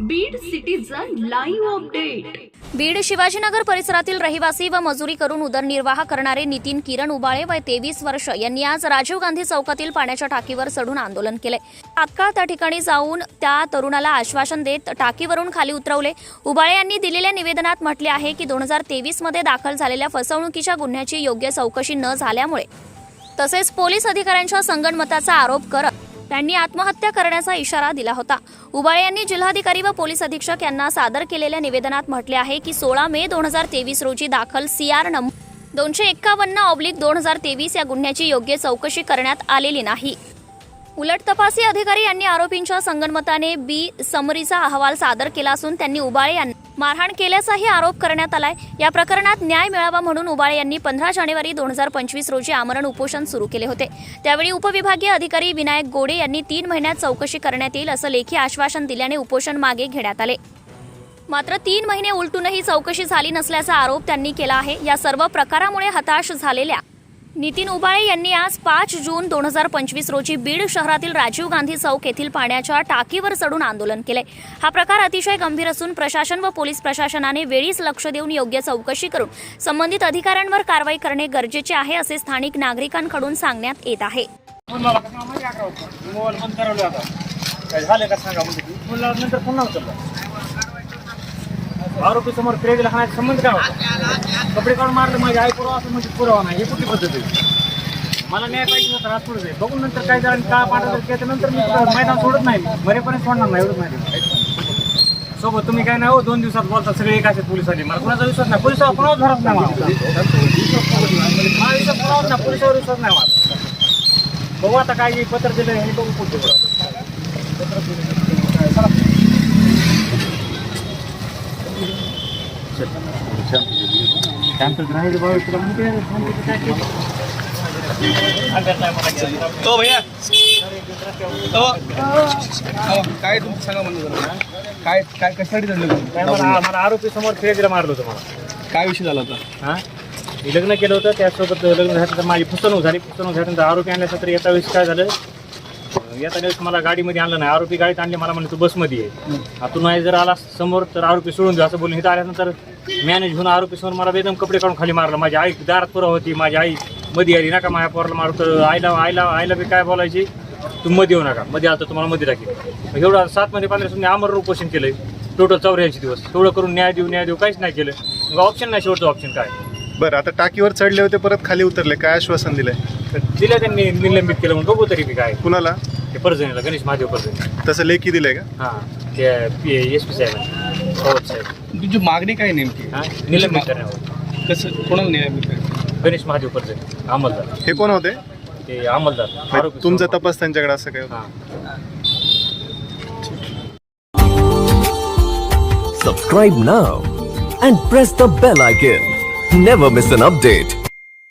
Beed citizen live update Beed Shivajinagar परिसरातील रहिवासी व मजुरी करून उदरनिर्वाह करणारे नितीन किरण उबाळे वय तेवीस वर्ष यांनी आज राजीव गांधी चौकातील पाण्याच्या टाकीवर चढून आंदोलन केले. तात्काळ त्या ठिकाणी जाऊन त्या तरुणाला आश्वासन देत टाकीवरून खाली उतरवले. उबाळे यांनी दिलेल्या निवेदनात म्हटले आहे की दोन हजार तेवीसमध्ये दाखल झालेल्या फसवणुकीच्या गुन्ह्याची योग्य चौकशी न झाल्यामुळे तसेच पोलीस अधिकाऱ्यांच्या संगणमताचा आरोप करत त्यांनी आत्महत्या करण्याचा इशारा दिला होता. उबाळे यांनी जिल्हाधिकारी व पोलीस अधीक्षक यांना सादर केलेल्या निवेदनात म्हटले आहे की सोळा मे दोन हजार तेवीस रोजी दाखल सीआर नंबर दोनशे एक्कावन्न ऑब्लिक दोन हजार तेवीस या गुन्ह्याची योग्य चौकशी करण्यात आलेली नाही. उलट तपासी अधिकारी यांनी आरोपींच्या संगनमताने बी समरीचा अहवाल सादर केला असून त्यांनी उबाळे यांना मारहाण केल्याचाही आरोप करण्यात आलाय. या प्रकरणात न्याय मिळावा म्हणून उबाळे यांनी पंधरा जानेवारी दोन हजार पंचवीस रोजी आमरण उपोषण सुरू केले होते. त्यावेळी उपविभागीय अधिकारी विनायक गोडे यांनी तीन महिन्यात चौकशी करण्यात येईल असं लेखी आश्वासन दिल्याने उपोषण मागे घेण्यात आले. मात्र तीन महिने उलटूनही चौकशी झाली नसल्याचा आरोप त्यांनी केला आहे. या सर्व प्रकारामुळे हताश झालेल्या नितीन उबाळे यांनी आज पाच जून दोन हजार पंचवीस रोजी बीड शहरातील राजीव गांधी चौक येथील पाण्याच्या टाकीवर चढून आंदोलन केले. हा प्रकार अतिशय गंभीर असून प्रशासन व पोलीस प्रशासनाने वेळीच लक्ष देऊन योग्य चौकशी करून संबंधित अधिकाऱ्यांवर कारवाई करणे गरजेचे आहे असे स्थानिक नागरिकांकडून सांगण्यात येत आहे. का सांगा म्हणजे नंतर पुन्हा आरोपी समोर क्रेडीला हाणायचा संबंध काय होता? कपडे काढून मारले माझे आई पुरावा असं म्हणजे पुरावा नाही. हे कुठली पद्धत आहे? मला न्याय पाहिजे नंतर आज पुढे बघून नंतर काय झालं का पाठवलं त्याच्यानंतर मी मैदान सोडत नाही. मरेपर्यंत सोडणार नाही एवढंच माहिती सोबत तुम्ही काय नाही हो दोन दिवसात बोलता सगळे एक असे पोलिसांनी. मला कुणाचा विश्वास नाही. पोलिसावर कुणावर धरत नाही मला. मला विश्वास कुणावर नाही. पोलिसावर विश्वास नाही मला. बघू आता काय पत्र दिलं हे बघू कुठे हो भैया हो हो, काय तुमचं सांगा म्हणलं जरा. काय काय कशासाठी झालं काय मला आरोपी समोर फिर्यादीला मारलं होतं मला. काय विषय झाला होता? हा? मी लग्न केलं होतं त्यासोबत लग्न झाल्यानंतर माझी फसवणूक झाली. फसवणूक झाल्यानंतर आरोपी आणल्यानंतर येता वेळेस काय झालं? येता वेळेस मला गाडीमध्ये आणलं नाही. आरोपी गाडीत आणले मला म्हणले तू बसमध्ये आहे आतून नाही जर आला समोर तर आरोपी सोडून देऊ असं बोलून इथं आल्यानंतर मॅनेज होऊन आरोपी समोर मला बेदम कपडे काढून खाली मारलं. माझी आई दारात पुराव होती माझी आई मध्ये आली नका माझ्या पोराला मारू. तर आईला आईला आईला बी काय बोलायची? तू मध्ये येऊ नका मध्ये आलं तर तुम्हाला मध्ये टाकेल एवढा सात मध्ये पंधरा सुद्धा आमर उपोषण केलंय. टोटल चौऱ्याऐंशी दिवस. तेवढं करून न्याय देऊ न्याय देऊ काहीच नाही केलं. मग ऑप्शन नाही शेवटचं ऑप्शन काय? बरं आता टाकीवर चढले होते परत खाली उतरले. काय आश्वासन दिलंय? तर दिलं त्यांनी निलंबित केलं. म्हणून बघू तरी बी काय. कुणाला? ते परजणीला गणेश महादेव परजणी. तसं लेखी दिलंय का? हां ते एस पी साहेब पवार साहेब. तुमची मागणी काय नेमकी? हां? निलंबित करण्यावर. कसं कोणाला न्याय गणेश महादेव परजणी अंमलदार. हे कोण होते? ते अंमलदार आरोपी तुमचा. तपास त्यांच्याकडे असं काय होतं? हां. Subscribe now and press the bell icon. Never miss an update.